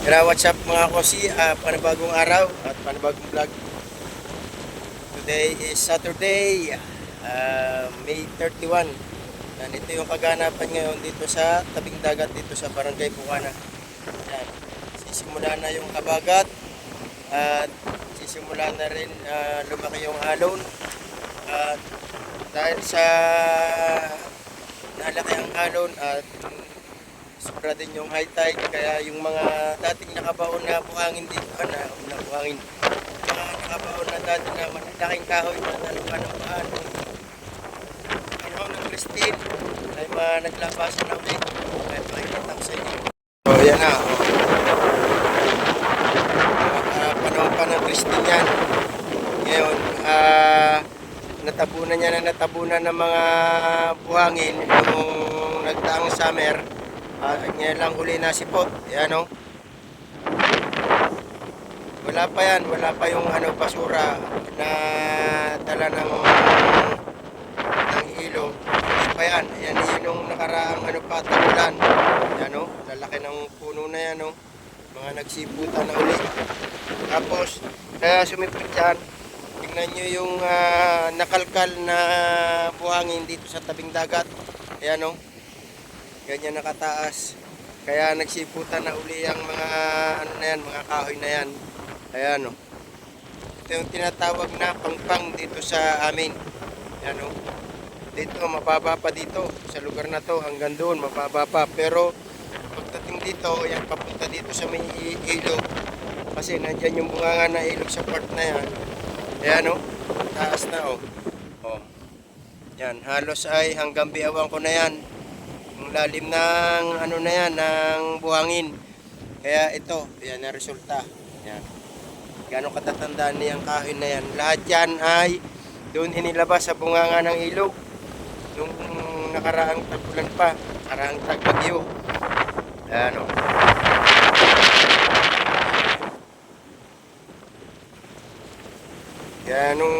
Kaya what's up mga kosi, Ah, panibagong araw at panibagong vlog. Today is Saturday, ah, May 31. Yan, ito yung kaganapan ngayon dito sa tabing dagat dito sa Barangay Bukana. Yan. Sisimula na yung kabagat at sisimula na rin ah, lumaki yung alon. At dahil sa nalaki ang alon at sobra din yung high tide kaya yung mga dating nakabaon na buhangin dito ah, na, na buhangin. Mga nakabaon na dati na malalaking kahoy na nalukan ng paan panahon ng Christine ay mga naglabasan na ulit. Kaya pakikita ko sa inyo. So yan na oh. Ah, panahon pa ng Christine yan. Ngayon ah natabunan niya na natabunan ng mga buhangin yung nagdaang summer Ah, ngayon lang uli na sipot. Yan o. Wala pa yan. Wala pa yung ano, basura na dala ng ng ilo. Hindi pa yan. Yan yun yung nakaraang ano pa, tagulan. O. Lalaki ng puno na yan o. Mga nagsiputan na uli. Tapos, kaya sumipot yan. Tingnan nyo yung ah, nakalkal na buhangin dito sa tabing dagat. Ayan o ganyan nakataas. Kaya nagsiputan na uli ang mga ano na yan, mga kahoy na yan. Ayan o. Ito yung tinatawag na pangpang dito sa amin. Ayan o. Dito, mababa pa dito. Sa lugar na to, hanggang doon, mababa pa. Pero, pagdating dito, yan, papunta dito sa may ilog. Kasi nandyan yung bunganga na ilog sa part na yan. Ayan o. Taas na o. O. Yan, halos ay hanggang biawang ko na yan yung lalim ng ano na yan, ng buhangin. Kaya ito, yan ang resulta. Yan. Gano'ng katatandaan niyang kahoy na yan. Lahat yan ay doon inilabas sa bunganga ng ilog. Nung nakaraang tagulan pa, nakaraang tagbagyo. Ano. Kaya nung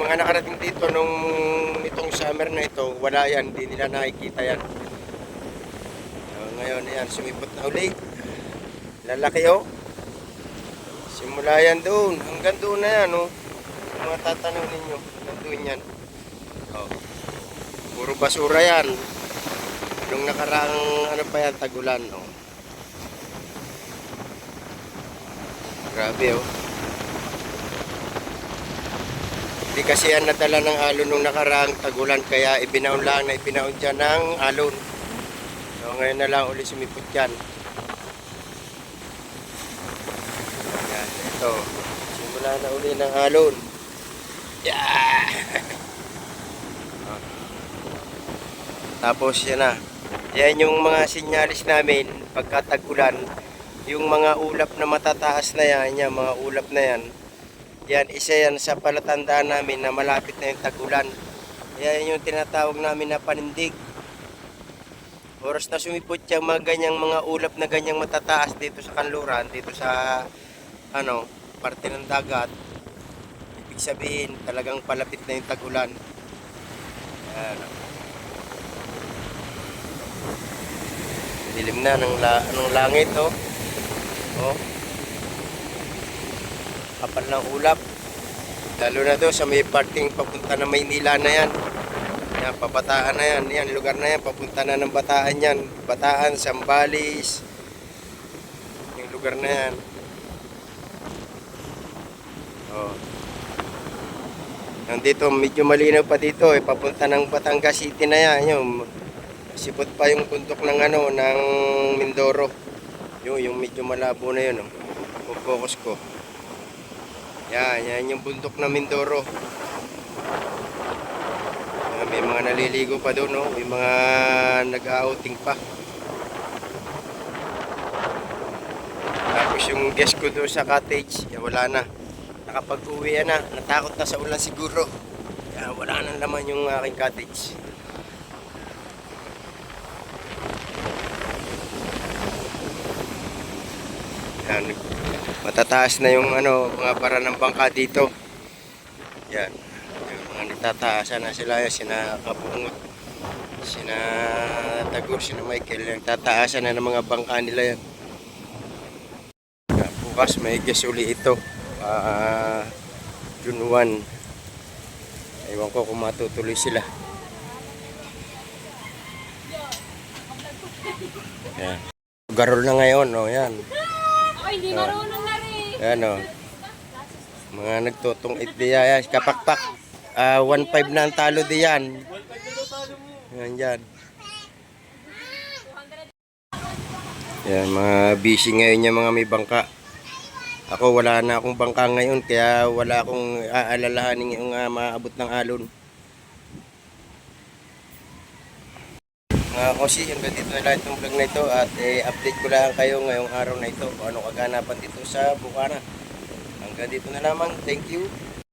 mga nakarating dito nung itong summer na ito, wala yan, hindi nila nakikita yan. Ngayon, yan, sumipot na uli. Lalaki oh. Simula yan doon. Hanggang doon na yan oh. Yung mga ninyo. Doon yan. Oh. Puro basura yan. Nung nakaraang ano pa yan, tagulan oh. Grabe oh. Hindi kasi yan nadala ng alon nung nakaraang tagulan kaya ibinaon lang na ibinaon dyan ng alon. So ngayon na lang uli sumipot yan. Yan, ito. Simula na uli ng alon. Yeah! Tapos yan na. Yan yung mga sinyalis namin pagkatagulan. Yung mga ulap na matataas na yan, yan mga ulap na yan. Yan, isa yan sa palatandaan namin na malapit na yung tagulan. Yan yung tinatawag namin na panindig. Oras na sumipot yung mga ganyang mga ulap na ganyang matataas dito sa kanluran, dito sa ano, parte ng dagat. Ibig sabihin, talagang palapit na yung tagulan. Yan. Dilim na ng, la, ng langit, oh. Oh. Kapal ng ulap. Lalo na doon sa may parting papunta na Maynila na yan. Yan, pabataan na yan. Yan, lugar na yan. Papunta na ng Bataan yan. Bataan, Sambales. Yung lugar na yan. Oh. Nandito, medyo malinaw pa dito. Eh, papunta ng Batangas City na yan. Yung, sipot pa yung puntok ng ano, ng Mindoro. Yung, yung medyo malabo na yun. Oh. Focus ko. Yan, yan yung bundok ng Mindoro. Naliligo pa doon, no? May mga nag-outing pa. Tapos yung guest ko doon sa cottage, ya, wala na. Nakapag-uwi na. Natakot na sa ulan siguro. Kaya wala nang laman yung aking cottage. Yan, matataas na yung ano, mga para ng bangka dito. Yan. Yung nagtataasan na sila, sina Kabungot, sina Tagor, sina Michael, nagtataasan na ng mga bangka nila yan. bukas may uli ito. Ah, June 1. Ewan ko kung matutuloy sila. Yan. Garol na ngayon, no? Yan. Ako hindi marunong na rin. Yan, o. Mga nagtutong itdiya. Kapakpak. Ah, 1.5 na ang talo diyan. Yan, yan. Yan, mga busy ngayon yung mga may bangka. Ako wala na akong bangka ngayon kaya wala akong aalalahanin yung uh, maabot ng alon. Mga kosi, hanggang dito na lang itong vlog na ito at eh, update ko lang kayo ngayong araw na ito kung ano kaganapan dito sa Bukana. Hanggang dito na lamang. Thank you.